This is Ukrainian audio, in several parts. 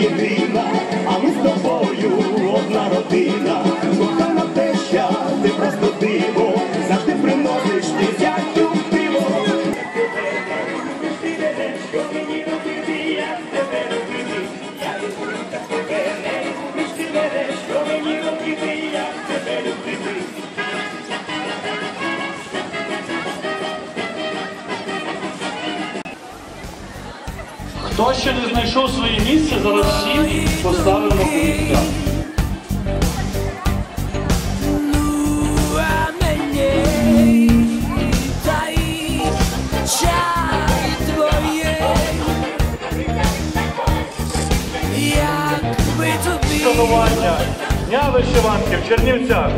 людина, а ми з тобою одна родина. Кохана теща, ти просто диво, завжди приносиш ти зятю пиво. Хто ще не знайшов своє місце, зараз всі поставимо Шанування Дня вишиванки в Чернівцях.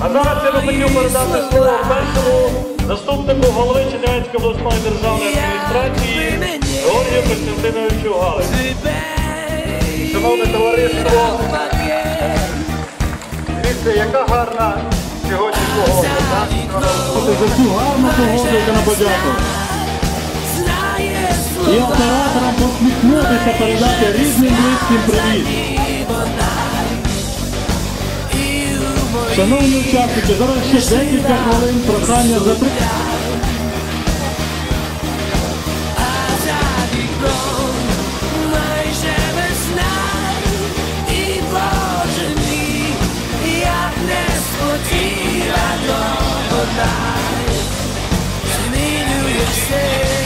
А зараз я би хотів передати слово першому заступнику голови Чернівецької обласної державної адміністрації Костянтиновичу тебе Шановне товариство, дивіться, яка гарна сьогодні погода. За цю гарну погоду яка на подяку. І операторам посміхнутися, передати рідним близьким привіт. Шановні учасники, зараз ще декілька хвилин прохання за три. you're alive. To me, you say.